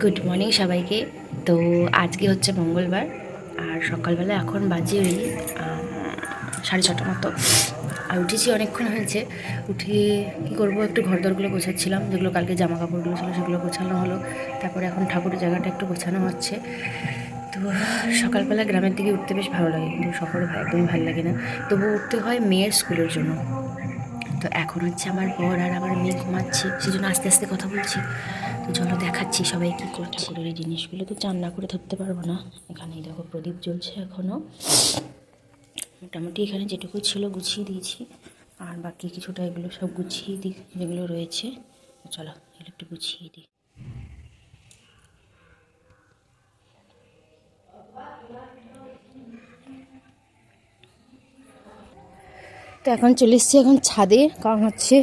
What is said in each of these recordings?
Good morning সবাইকে। তো আজকে হচ্ছে মঙ্গলবার, আর সকালবেলা এখন বাজে ওই সাড়ে ছটা মতো। আর উঠেছি অনেকক্ষণ হয়েছে, উঠে কী করব, একটু ঘর দরগুলো গোছাচ্ছিলাম, যেগুলো কালকে জামা কাপড়গুলো ছিল সেগুলো গোছানো হলো। তারপরে এখন ঠাকুরের জায়গাটা একটু গোছানো হচ্ছে। তো সকালবেলা গ্রামের দিকে উঠতে বেশ ভালো লাগে, কিন্তু শহরে একদমই ভালো লাগে না। তবু উঠতে হয় মেয়ের স্কুলের জন্য। তো এখন হচ্ছে আমার বর আর আমার মেয়ে ঘুমাচ্ছি সেই জন্য আস্তে আস্তে কথা বলছি। তো চলো দেখাচ্ছি সবাই কী করছে। এই জিনিসগুলো তো চান না করে ধরতে পারব না। এখানেই দেখো প্রদীপ জ্বলছে এখনও মোটামুটি এখানে যেটুকু ছিল গুছিয়ে দিয়েছি। আর বাকি কিছুটা এগুলো সব গুছিয়ে দিই, যেগুলো রয়েছে। চলো এগুলো একটু গুছিয়ে দিই। তো এখন চলে এসেছি এখন ছাদে, কারণ হচ্ছে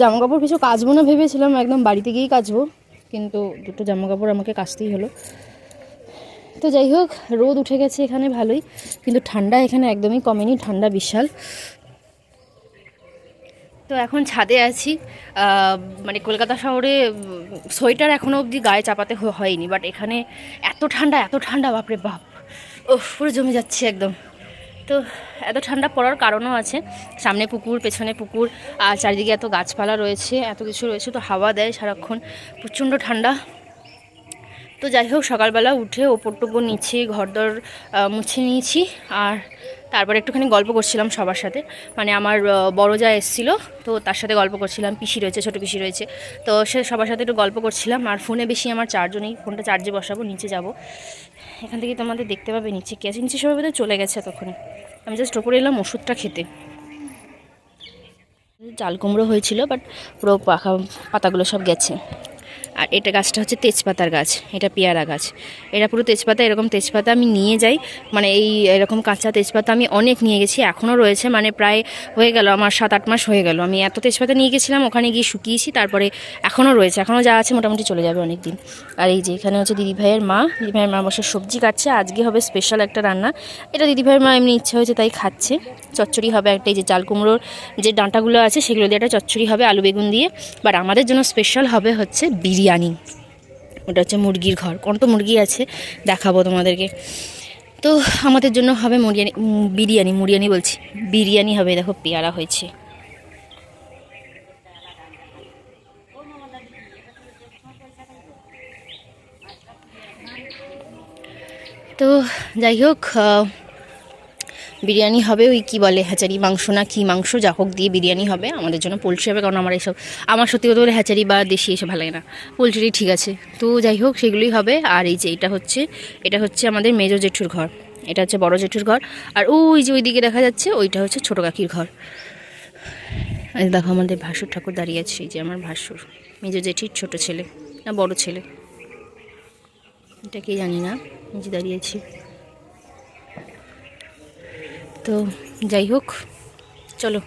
জামা কাপড় কিছু কাচবো না ভেবেছিলাম, একদম বাড়িতে গিয়েই কাচবো, কিন্তু দুটো জামা কাপড় আমাকে কাচতেই হলো। তো যাই হোক, রোদ উঠে গেছে এখানে ভালোই, কিন্তু ঠান্ডা এখানে একদমই কমেনি, ঠান্ডা বিশাল। তো এখন ছাদে আছি মানে কলকাতা শহরে সোয়েটার এখনও অবধি গায়ে চাপাতে হয়নি বাট এখানে এত ঠান্ডা এত ঠান্ডা, বাপরে বাপ। ও পুরো জমে যাচ্ছে একদম। তো এত ঠান্ডা পড়ার কারণও আছে। সামনে পুকুর, পেছনে পুকুর, আর চারিদিকে এত গাছপালা রয়েছে, এত কিছু রয়েছে, তো হাওয়া দেয় সারাক্ষণ, প্রচণ্ড ঠান্ডা। তো যাই হোক, সকালবেলা উঠে ওপর টোপর নিচে ঘরদর মুছে নিয়েছি, আর তারপরে একটুখানি গল্প করছিলাম সবার সাথে। মানে আমার বড় যা এসেছিল, তো তার সাথে গল্প করছিলাম, পিসি রয়েছে, ছোটো পিসি রয়েছে। তো সে সবার সাথে একটু গল্প করছিলাম, আর ফোনে বেশি আমার চার্জও নেই, ফোনটা চার্জে বসাবো, নিচে যাব। এখান থেকে তোমাদের দেখতে পাবে নিচে কে আছে। নিচে সবাই বোধহয় চলে গেছে তখন আমি জাস্ট ওপরে এলাম ওষুধটা খেতে। জাল কুমড়ো হয়েছিল বাট পুরো পাখা পাতাগুলো সব গেছে। আর এটা গাছটা হচ্ছে তেজপাতার গাছ, এটা পেয়ারা গাছ। এটা পুরো তেজপাতা, এরকম তেজপাতা আমি নিয়ে যাই। মানে এই এরকম কাঁচা তেজপাতা আমি অনেক নিয়ে গেছি, এখনও রয়েছে। মানে প্রায় হয়ে গেল, আমার সাত আট মাস হয়ে গেল। আমি এত তেজপাতা নিয়ে গেছিলাম, ওখানে গিয়ে শুকিয়েছি, তারপরে এখনও রয়েছে। এখনও যা আছে মোটামুটি চলে যাবে অনেক দিন আর এই যে এখানে হচ্ছে দিদিভাইয়ের মা দিদিভাইয়ের মা বসে সবজি কাটছে। আজকে হবে স্পেশাল একটা রান্না। এটা দিদিভাইয়ের মা এমনি ইচ্ছা হয়েছে তাই খাচ্ছে। চচ্চড়ি হবে একটা, এই যে চাল কুমড়োর যে ডাঁটাগুলো আছে, সেগুলো দিয়ে একটা চচ্চড়ি হবে, আলু বেগুন দিয়ে। বাট আমাদের জন্য স্পেশাল হবে হচ্ছে বিরিয়ানি। ওটা হচ্ছে মুরগির ঘর। কোন তো মুরগি আছে, দেখাবো তোমাদেরকে। তো আমাদের জন্য হবে মুরিয়ানি, বিরিয়ানি, মুরিয়ানি বলছি। বিরিয়ানি হবে, দেখো পেয়ারা হয়েছে। তো যাই হোক বিরিয়ানি হবে ওই কি বলে, হ্যাচারি মাংস না কি মাংস, যা হোক দিয়ে বিরিয়ানি হবে, আমাদের জন্য পোলট্রি হবে, কারণ আমার এইসব আমার সত্যি কথা বলে হ্যাচারি বা দেশি এসব ভালো লাগে না। পোলট্রি ঠিক আছে, তো যাই হোক সেগুলোই হবে, আর এই যে এটা হচ্ছে এটা হচ্ছে আমাদের মেজো জেঠুর ঘর, এটা হচ্ছে বড় জেঠুর ঘর, আর ওই যে ওইদিকে দেখা যাচ্ছে, ওইটা হচ্ছে ছোটো কাকির ঘর। দেখো আমাদের ভাসুর ঠাকুর দাঁড়িয়ে আছে, এই যে আমার ভাসুর, মেজো জেঠির ছোট ছেলে, না বড় ছেলে, এটা কি জানি না নিজে দাঁড়িয়েছি তো যাই হোক, চলো,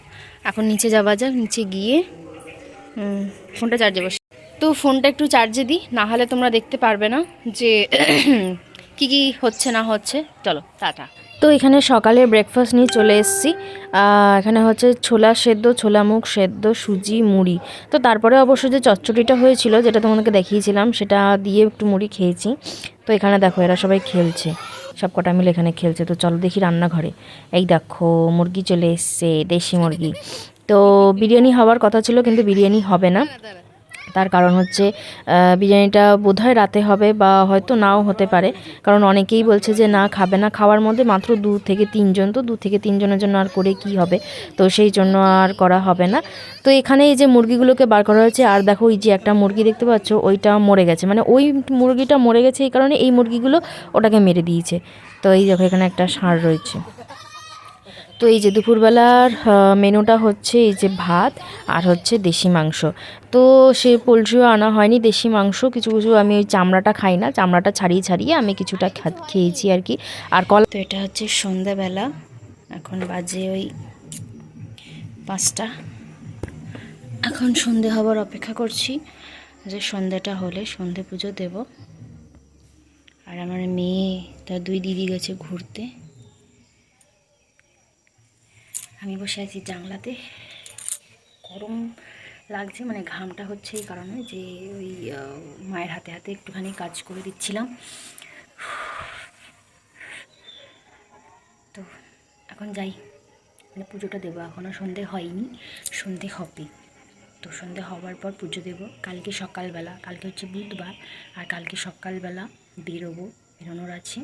এখন নিচে যাওয়া যাক, নিচে গিয়ে ফোনটা চার্জে বসে। তো ফোনটা একটু চার্জে দিই, না হলে তোমরা দেখতে পারবে না যে কি কি হচ্ছে, না হচ্ছে। চলো, টাটা। তো এখানে সকালে ব্রেকফাস্ট নিয়ে চলে এসেছি। এখানে হচ্ছে ছোলা সেদ্ধ ছোলা মুখ সেদ্ধ, সুজি, মুড়ি। তো তারপরে অবশ্য যে চচ্চড়িটা হয়েছিল, যেটা তোমাদেরকে দেখিয়েছিলাম, সেটা দিয়ে একটু মুড়ি খেয়েছি। তো এখানে দেখো, এরা সবাই খেলছে। সব কটা মিলে এখানে খেলছে। তো চলো দেখি রান্নাঘরে। এই দেখো, মুরগি চলে এসছে, দেশি মুরগি। তো বিরিয়ানি হওয়ার কথা ছিল, কিন্তু বিরিয়ানি হবে না। তার কারণ হচ্ছে বিরিয়ানিটা বোধহয় রাতে হবে বা হয়তো নাও হতে পারে। কারণ অনেকেই বলছে যে, না, খাবে না। খাওয়ার মধ্যে মাত্র দু থেকে তিনজন, তো দু থেকে তিনজনের জন্য আর করে কি হবে? তো সেই জন্য আর করা হবে না। তো এখানে এই যে মুরগিগুলোকে বার করা হয়েছে, আর দেখো এই যে একটা মুরগি দেখতে পাচ্ছ, ওইটা মরে গেছে। মানে ওই মুরগিটা মরে গেছে এই কারণে এই মুরগিগুলো ওটাকে মেরে দিয়েছে। তো এই দেখো এখানে একটা ষাঁড় রয়েছে। তো এই যে দুপুরবেলার মেনুটা হচ্ছে এই যে ভাত আর হচ্ছে দেশি মাংস। তো সে পোলট্রিও আনা হয়নি দেশি মাংস, কিছু কিছু আমি ওই চামড়াটা খাই না, চামড়াটা ছাড়িয়ে ছাড়িয়ে আমি কিছুটা খেয়েছি আর কি। আর কলা তো এটা হচ্ছে সন্ধ্যাবেলা, এখন বাজে ওই পাঁচটা। এখন সন্ধে হবার অপেক্ষা করছি যে সন্ধ্যাটা হলে সন্ধে পুজো দেব। আর আমার মেয়ে, তার দুই দিদি গেছে ঘুরতে। আমি বসে আছি জানলাতে। গরম লাগছে মানে ঘামটা হচ্ছে এই কারণে যে ওই মায়ের হাতে হাতে একটুখানি কাজ করে দিচ্ছিলাম। তো এখন যাই। মানে পুজোটা দেবো এখনও সন্ধে হয়নি, সন্ধে হবে। তো সন্ধে হওয়ার পর পুজো দেবো। কালকে সকালবেলা, কালকে হচ্ছে বুধবার, আর কালকে সকালবেলা বেরোবো, বেরোনোর আছে।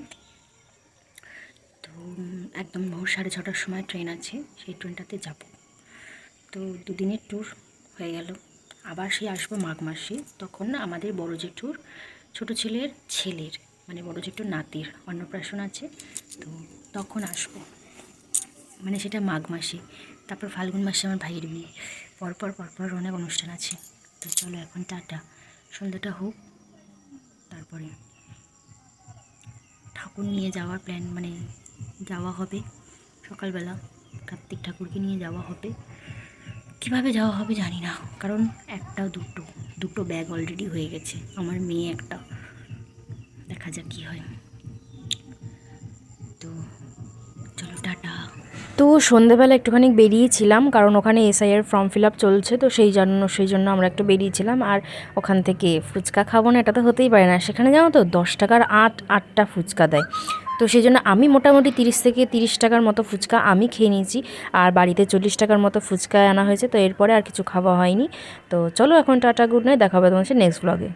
তো একদম ভোর সাড়ে ছটার সময় ট্রেন আছে, সেই ট্রেনটাতে যাব। তো দুদিনের ট্যুর হয়ে গেল। আবার সেই আসব মাঘ মাসে। তখন না আমাদের বড় জেঠুর ছোটো ছেলের ছেলের মানে বড় জেঠুর নাতির অন্নপ্রাশন আছে, তো তখন আসব। মানে সেটা মাঘ মাসে। তারপর ফাল্গুন মাসে আমার ভাইয়ের বিয়ে। পরপর পরপর অনেক অনুষ্ঠান আছে। তো চলো এখন টাটা। সন্ধ্যাটা হোক, তারপরে ঠাকুর নিয়ে যাওয়ার প্ল্যান মানে যাওয়া হবে। সকালবেলা কার্তিক ঠাকুরকে নিয়ে যাওয়া হবে। কীভাবে যাওয়া হবে জানি না, কারণ একটা দুটো দুটো ব্যাগ অলরেডি হয়ে গেছে। আমার মেয়ে একটা। দেখা যাক কী হয়। তো চলো, টাটা। তো সন্ধেবেলা একটুখানি বেরিয়েছিলাম, কারণ ওখানে এসআইয়ের ফর্ম ফিল আপ চলছে, তো সেই জন্য সেই জন্য আমরা একটু বেরিয়েছিলাম। আর ওখান থেকে ফুচকা খাব না, এটা তো হতেই পারে না। সেখানে জানো তো, দশ টাকার আট, আটটা ফুচকা দেয়। তো সেই জন্য আমি মোটামুটি তিরিশ থেকে তিরিশ টাকার মতো ফুচকা আমি খেয়ে নিয়েছি। আর বাড়িতে চল্লিশ টাকার মতো ফুচকা আনা হয়েছে, তো এরপরে আর কিছু খাওয়া হয়নি। তো চলো এখন টাটা, গুড নাইট, দেখা তোমার নেক্সট ব্লগে